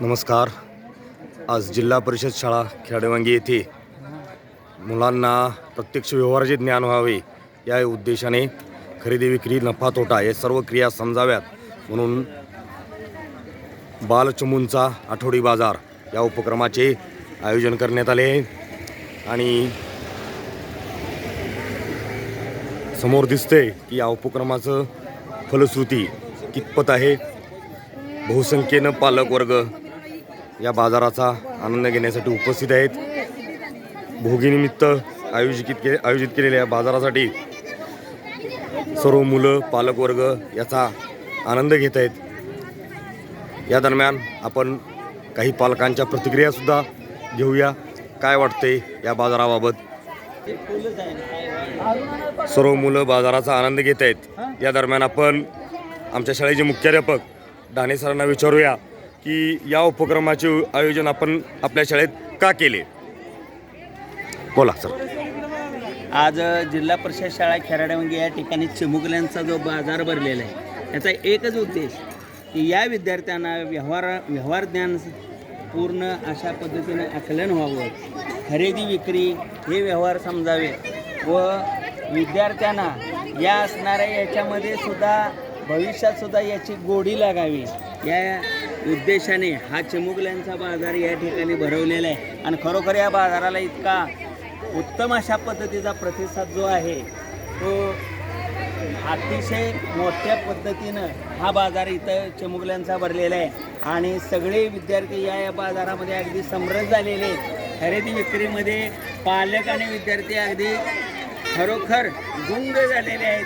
नमस्कार. आज जिल्हा परिषद शाळा खेडेवांगी येथे मुलांना प्रत्यक्ष व्यवहाराचे ज्ञान व्हावे या उद्देशाने खरेदी विक्री नफा तोटा या सर्व क्रिया समजाव्यात म्हणून बालचमूंचा आठवडी बाजार या उपक्रमाचे आयोजन करण्यात आले. आहे आणि समोर दिसते की या उपक्रमाचं फलश्रुती कितपत आहे? बहुसंख्येनं पालक वर्ग या बाजाराचा आनंद घेण्यासाठी उपस्थित आहेत. भोगीनिमित्त आयोजित के आयोजित केलेल्या या बाजारासाठी सर्व मुलं पालकवर्ग याचा आनंद घेत आहेत. या दरम्यान आपण काही पालकांच्या प्रतिक्रियासुद्धा घेऊया. काय वाटते या बाजाराबाबत? सर्व मुलं बाजाराचा आनंद घेत आहेत. या दरम्यान आपण आमच्या शाळेचे मुख्याध्यापक डाणे सरांना विचारूया. की या उपक्रमाचे आयोजन आपण आपल्या शाळेत का केले? बोला सर. आज जिल्हा परिषद शाळा खेराड्यामध्ये या ठिकाणी चिमुकल्यांचा जो बाजार भरलेला आहे याचा एकच उद्देश की या विद्यार्थ्यांना व्यवहार व्यवहार ज्ञान पूर्ण अशा पद्धतीने आकलन व्हावं. खरेदी विक्री हे व्यवहार समजावे व विद्यार्थ्यांना या असणाऱ्या याच्यामध्ये सुद्धा भविष्यात सुद्धा याची गोडी लागावी. या उद्देशाने हा चिमुकल्यांचा बाजार या ठिकाणी भरवलेला आहे. आणि खरोखर या बाजाराला इतका उत्तम अशा पद्धतीचा प्रतिसाद जो आहे तो अतिशय मोठ्या पद्धतीनं हा बाजार इथं चिमुकल्यांचा भरलेला आहे. आणि सगळे विद्यार्थी या या बाजारामध्ये अगदी समरस झालेले आहेत. खरेदी विक्रीमध्ये पालक आणि विद्यार्थी अगदी खरोखर गुंग झालेले आहेत.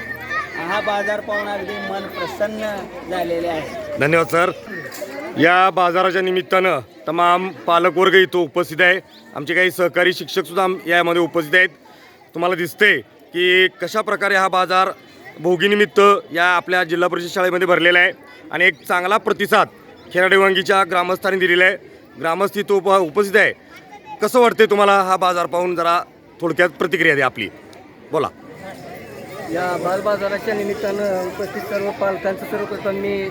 हा बाजार पाहून अगदी मन प्रसन्न झालेले आहे. धन्यवाद सर. या बाजाराच्या निमित्तानं तमाम पालकवर्ग इथं उपस्थित आहे. आमचे काही सहकारी शिक्षकसुद्धा आम- यामध्ये उपस्थित आहेत. तुम्हाला दिसते की कशा प्रकारे हा बाजार भोगीनिमित्त या आपल्या जिल्हा परिषद शाळेमध्ये भरलेला आहे आणि एक चांगला प्रतिसाद खेराडेवांगीच्या ग्रामस्थांनी दिलेला आहे. ग्रामस्थ इथं उप उपस्थित आहे. कसं वाटते तुम्हाला हा बाजार पाहून? जरा थोडक्यात प्रतिक्रिया द्या आपली. बोला. या बालबाजाराच्या निमित्तानं उपस्थित सर्व पालकांचं सर्वप्रथम मी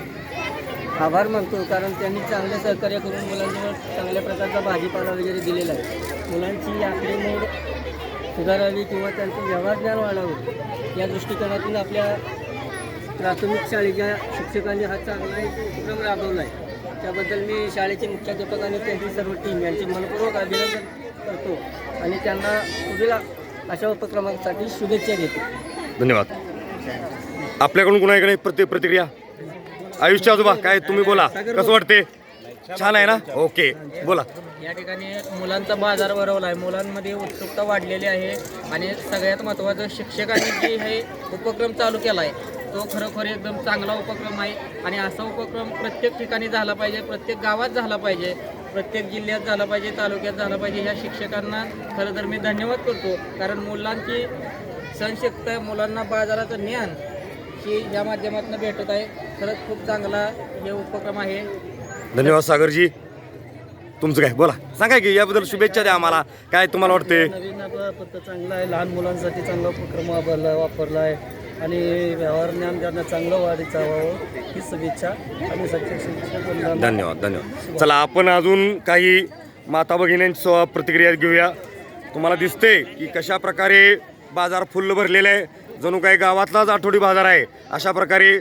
आभार मानतो कारण त्यांनी चांगले सहकार्य करून मुलांजवळ चांगल्या प्रकारचा भाजीपाला वगैरे दिलेला आहे. मुलांची आकडेमोड सुधारावी किंवा त्यांचं व्यवहार ज्ञान वाढावं या दृष्टिकोनातून आपल्या प्राथमिक शाळेच्या शिक्षकांनी हा चांगला एक उपक्रम राबवला आहे. त्याबद्दल मी शाळेचे मुख्याध्यापक आणि त्यांची सर्व टीम यांचे मनपूर्वक अभिनंदन करतो आणि त्यांना पुढील अशा उपक्रमासाठी शुभेच्छा देतो. धन्यवाद. आपल्याकडून कुणाकडे प्रति प्रतिक्रिया आयुष्य आजोबा काय तुम्ही बोला. कसं वाटते? छान आहे ना? ओके बोला. या ठिकाणी मुलांचा बाजार भरवला आहे मुलांमध्ये उत्सुकता वाढलेली आहे आणि सगळ्यात महत्त्वाचं शिक्षकांनी जे हे उपक्रम चालू केला आहे तो खरोखर एकदम चांगला उपक्रम आहे आणि असा उपक्रम प्रत्येक ठिकाणी झाला पाहिजे प्रत्येक गावात झाला पाहिजे प्रत्येक जिल्ह्यात झाला पाहिजे तालुक्यात झाला पाहिजे ह्या शिक्षकांना खरं तर मी धन्यवाद करतो. कारण मुलांची सहनशक्ती मुलांना बाजाराचं ज्ञान ही या माध्यमातून भेटत आहे. खरंच खूप चांगला हे उपक्रम आहे. धन्यवाद सागरजी. तुमचं काय? बोला. सांगा की याबद्दल शुभेच्छा द्या आम्हाला. काय तुम्हाला वाटते नवीन आपला पत्ता चांगला आहे. लहान मुलांसाठी चांगला उपक्रम वापरला वापरला आहे आणि व्यवहार ज्ञान त्यांना चांगलं वाढीचा व्हावं ही शुभेच्छा आणि वृंदांना धन्यवाद धन्यवाद. चला आपण अजून काही माता भगिनींची प्रतिक्रिया घेऊया. तुम्हाला दिसते की कशा प्रकारे बाजार फुल्ल भरलेला आहे. जणू काही गावातलाच आठवडी बाजार आहे. अशा प्रकारे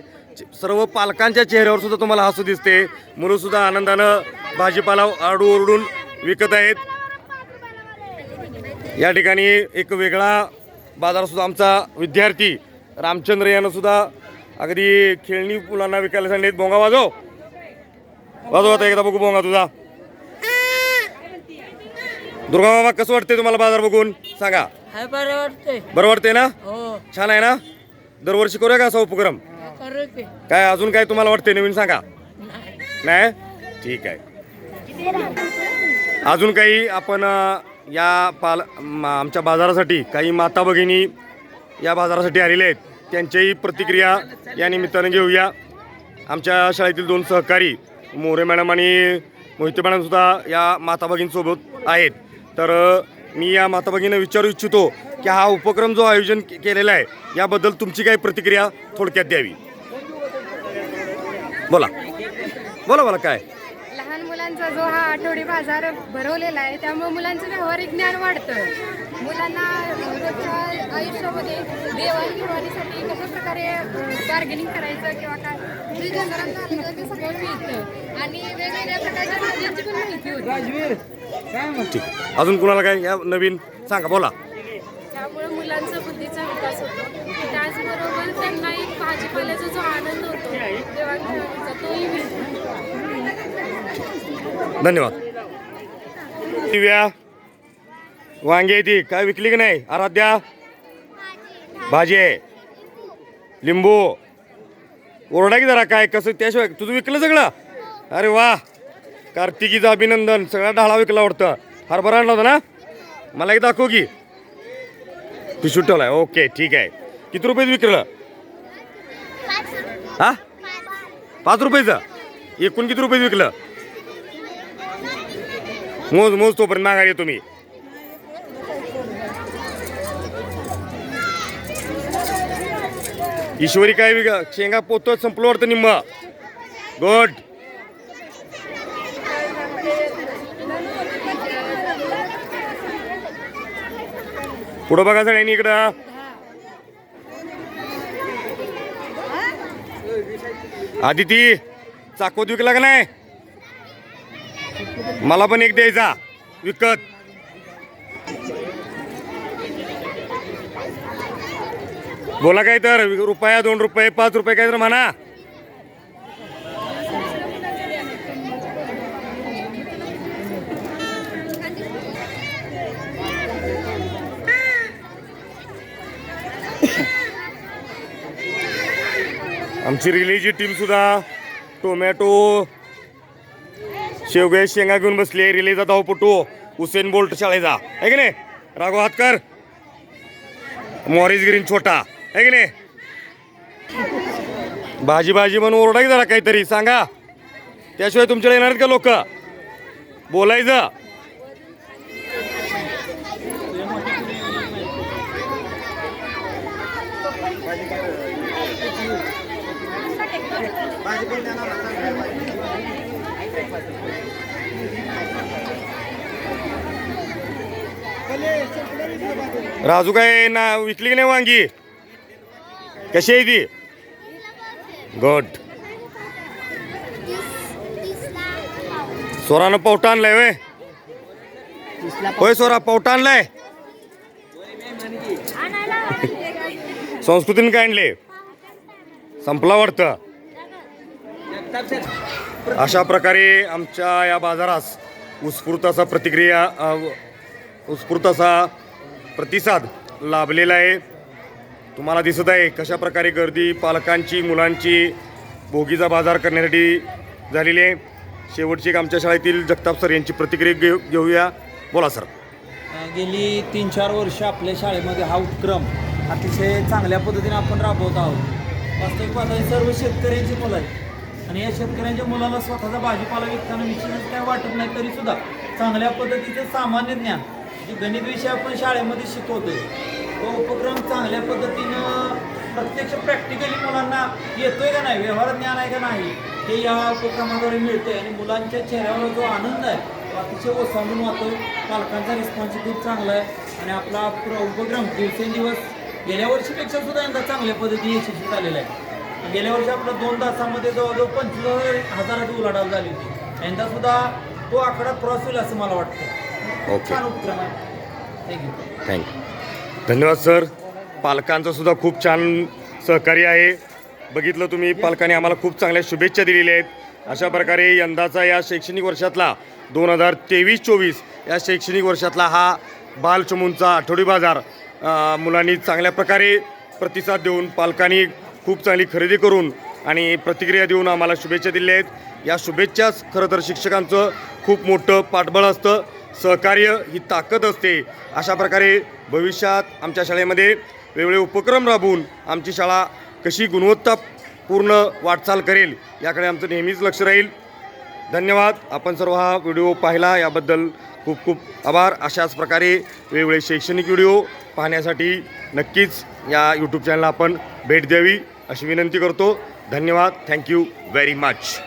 सर्व पालकांच्या चेहऱ्यावर सुद्धा तुम्हाला हसू दिसते. मुलं सुद्धा आनंदानं भाजीपाला आडू ओरडून विकत आहेत. या ठिकाणी एक वेगळा बाजार सुद्धा आमचा विद्यार्थी रामचंद्र यानं सुद्धा अगदी खेळणी मुलांना विकायला सांगितले बोंगा वाजव. वाजव आता एकदा बघू बोंगा तुझा. दुर्गा मामा कसं वाटते तुम्हाला बाजार बघून? सांगा. बरं वाटते बरं वाटते ना? हो. छान आहे ना? दरवर्षी करूया का असा उपक्रम? काय अजून काय तुम्हाला वाटते नवीन सांगा? नाही? ठीक आहे. अजून काही आपण या पाल आमच्या बाजारासाठी काही माता भगिनी या बाजारासाठी आलेल्या आहेत. त्यांच्याही प्रतिक्रिया या निमित्तानं घेऊया. आमच्या शाळेतील दोन सहकारी मोरे मॅडम आणि मोहिते मॅडम सुद्धा या माता भगिनीसोबत आहेत. तर मी या माता भगिनींना विचारू इच्छितो की हा उपक्रम जो आयोजन के- केलेला आहे याबद्दल तुमची काही प्रतिक्रिया थोडक्यात द्यावी. बोला. बोला बोला काय? लहान मुलांचा जो हा आठवडी बाजार भरवलेला आहे त्यामुळे मुलांचं व्यावहारिक ज्ञान वाढतं मुलांना रोजच्या आयुष्यामध्ये देवाणघेवाणीसाठी कशा प्रकारे बार्गेनिंग करायचं किंवा काय जे जनावरांना झालं ते सगळं मिळतं आणि वेगवेगळ्या प्रकारच्या भाज्यांची पण माहिती होती. ठीक. अजून कुणाला काय या नवीन? सांगा बोला. त्यामुळे मुलांचा बुद्धीचा विकास होतो. त्याचबरोबर त्यांना एक भाजीपाल्याचा जो आनंद होतो देवाणघेवाणीचा तोही मिळतो. धन्यवाद. दिव्या वांगी ती काय विकली की नाही? आराध्या भाजी आहे. लिंबू. ओरडा की जरा काय कसं त्याशिवाय तुझं विकलं सगळं? अरे वा. कार्तिकीचं अभिनंदन सगळा ढाळा विकला वाटतं. हरभरा आणला होता ना? मला एक दाखव की. पिशू ठेवलाय ओके ठीक आहे. किती रुपये विकलं? हा? पाच रुपयाचं? एकूण किती रुपये विकलं? मोज मोज तोपर्यंत माघारी येतो ईश्वरी काय विक शेंगा पोतो संपलो वाटतं निम्म. गुड. पुढं बघा सगळ्यांनी इकडं. आदिती चाकवत विकला का नाही? मला पण एक द्यायचा. विकत. बोला काय तर रुपया दोन रुपये पाच रुपये काय तर म्हणा. आमची रिलेची टीम सुद्धा टोमॅटो शेवगे शेंगा घेऊन बसली आहे. रिलेचा धावपटू हो हुसेन बोल्ट शाळेचा. आहे की नाही? राघव हातकर. मॉरिस ग्रीन छोटा. आहे की नाही? भाजी भाजी म्हणून ओरडा की जरा काहीतरी. सांगा. त्याशिवाय तुमच्याकडे येणार आहेत का लोक? बोलायचं. राजू काय ना विकली की नाही वांगी? कशी आहे ती? गुड सोरानं पावटा आणलाय वे होय सोरा पावटा आणलाय. संस्कृतीने काय आणले संपला वाटतं. अशा प्रकारे आमच्या या बाजारास उत्स्फूर्त असा प्रतिक्रिया उत्स्फूर्त असा प्रतिसाद लाभलेला आहे. तुम्हाला दिसत आहे कशा प्रकारे गर्दी पालकांची मुलांची भोगीचा बाजार करण्यासाठी झालेली आहे. शेवटची एक आमच्या शाळेतील जगताप सर यांची प्रतिक्रिया घेऊ घेऊया. बोला सर. गेली तीन चार वर्ष आपल्या शाळेमध्ये हा उपक्रम अतिशय चांगल्या पद्धतीने आपण राबवत आहोत. वास्तविक पाहता सर्व शेतकऱ्यांची मुलं आहेत. आणि या शेतकऱ्यांच्या मुलाला स्वतःचा भाजीपाला विकताना निश्चितच काय वाटत नाही तरी सुद्धा चांगल्या पद्धतीचं सामान्य ज्ञान जे गणित विषय आपण शाळेमध्ये शिकवतोय. तो उपक्रम चांगल्या पद्धतीनं प्रत्यक्ष प्रॅक्टिकली मुलांना येतोय का नाही व्यवहार ज्ञान आहे का नाही हे या उपक्रमाद्वारे मिळतंय. आणि मुलांच्या चेहऱ्यावर जो आनंद आहे तो अतिशय ओसांडून वाहतोय. पालकांचा रिस्पॉन्स खूप चांगला आहे. आणि आपला प्र- उपक्रम दिवसेंदिवस गेल्या वर्षीपेक्षा सुद्धा यंदा चांगल्या पद्धतीने यशस्वी झालेला आहे. गेल्या वर्षी आपलं दोन तासामध्ये जवळजवळ पंचवीस हजाराची उलाढाल झाली होती. यंदा सुद्धा तो आकडा क्रॉस होईल असं मला वाटतं ओके. छान उपक्रम आहे. थँक्यू थँक्यू धन्यवाद सर पालकांचं सुद्धा खूप छान सहकार्य आहे. बघितलं तुम्ही पालकांनी आम्हाला खूप चांगल्या शुभेच्छा दिलेल्या आहेत. अशा प्रकारे यंदाचा या शैक्षणिक वर्षातला दोन हजार तेवीस चोवीस या शैक्षणिक वर्षातला हा बालचमूंचा आठवडी बाजार मुलांनी चांगल्या प्रकारे प्रतिसाद देऊन पालकांनी खूप चांगली खरेदी करून आणि प्रतिक्रिया देऊन आम्हाला शुभेच्छा दिल्या आहेत. या शुभेच्छाच खरं तर शिक्षकांचं खूप मोठं पाठबळ असतं. सहकार्य ही ताकद असते. अशा प्रकारे भविष्यात आमच्या शाळेमध्ये वेगवेगळे उपक्रम राबवून आमची शाळा कशी गुणवत्तापूर्ण वाटचाल करेल याकडे आमचं नेहमीच लक्ष राहील. धन्यवाद. आपण सर्व हा व्हिडिओ पाहिला याबद्दल खूप खूप आभार. अशाच प्रकारे वेगवेगळे शैक्षणिक व्हिडिओ पाहण्यासाठी नक्कीच या यूट्यूब चॅनलला आपण भेट द्यावी अशी विनंती करतो. धन्यवाद. Thank you very much